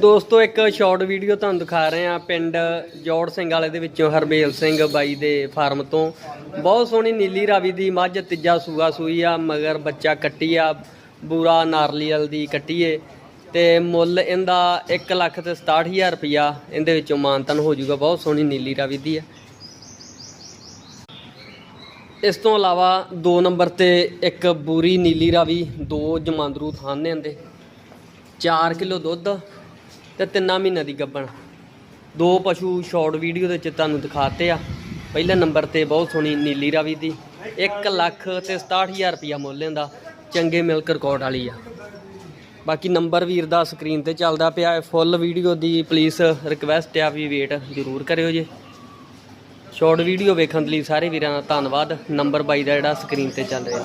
ਦੋਸਤੋ, ਇੱਕ short video ਤੁਹਾਨੂੰ ਦਿਖਾ ਰਹੇ ਆ ਪਿੰਡ ਜੋੜ ਸਿੰਘ ਵਾਲੇ ਦੇ ਵਿੱਚੋਂ ਹਰਬੇਲ ਸਿੰਘ ਬਾਈ ਦੇ ਫਾਰਮ ਤੋਂ। ਬਹੁਤ ਸੋਹਣੀ ਨੀਲੀ ਰਾਵੀ ਦੀ ਮੱਝ, ਤੀਜਾ ਸੂਆ ਸੂਈ ਆ, ਮਗਰ ਬੱਚਾ ਕੱਟੀ ਆ, ਬੂਰਾ ਨਾਰਲੀਅਲ ਦੀ ਕੱਟੀਏ ਤੇ ਮੁੱਲ ਇਹਦਾ 1 ਲੱਖ ਤੇ 67000 ਰੁਪਿਆ ਇਹਦੇ ਵਿੱਚੋਂ ਮਾਨਤਨ ਹੋ ਜਾਊਗਾ। ਬਹੁਤ ਸੋਹਣੀ ਨੀਲੀ ਰਾਵੀ ਦੀ ਆ। ਇਸ ਤੋਂ ਇਲਾਵਾ 2 ਨੰਬਰ ਤੇ ਇੱਕ ਬੂਰੀ ਨੀਲੀ ਰਾਵੀ, ਦੋ ਜਮਾਂਦਰੂ ਥਾਨ ਨੇ ਇਹਦੇ। 4 ਕਿਲੋ ਦੁੱਧ ਤੇ ਤਿੰਨਾਂ ਮਹੀਨਿਆਂ ਦੀ ਗੱਬਣ। ਦੋ ਪਸ਼ੂ ਸ਼ਾਰਟ ਵੀਡੀਓ ਦੇ ਵਿੱਚ ਤੁਹਾਨੂੰ ਦਿਖਾਤੇ ਆ। ਪਹਿਲੇ ਨੰਬਰ ਤੇ ਬਹੁਤ ਸੋਹਣੀ ਨੀਲੀ ਰਾਵੀ ਦੀ। 1 ਲੱਖ ਤੇ 67000 ਰੁਪਿਆ ਮੁੱਲ ਲੈਂਦਾ ਚੰਗੇ ਮਿਲਕ ਰਿਕਾਰਡ ਵਾਲੀ ਆ। ਬਾਕੀ ਨੰਬਰ ਵੀਰ ਦਾ ਸਕਰੀਨ ਤੇ ਚੱਲਦਾ ਪਿਆ ਹੈ। ਫੁੱਲ ਵੀਡੀਓ ਦੀ ਪਲੀਜ਼ ਰਿਕਵੈਸਟ ਆ ਵੀ ਵੇਟ ਜ਼ਰੂਰ ਕਰਿਓ ਜੇ। ਸ਼ਾਰਟ ਵੀਡੀਓ ਵੇਖਣ ਲਈ ਸਾਰੇ ਵੀਰਾਂ ਦਾ ਧੰਨਵਾਦ। ਨੰਬਰ ਬਾਈ ਦਾ ਜਿਹੜਾ ਸਕਰੀਨ ਤੇ ਚੱਲ ਰਿਹਾ।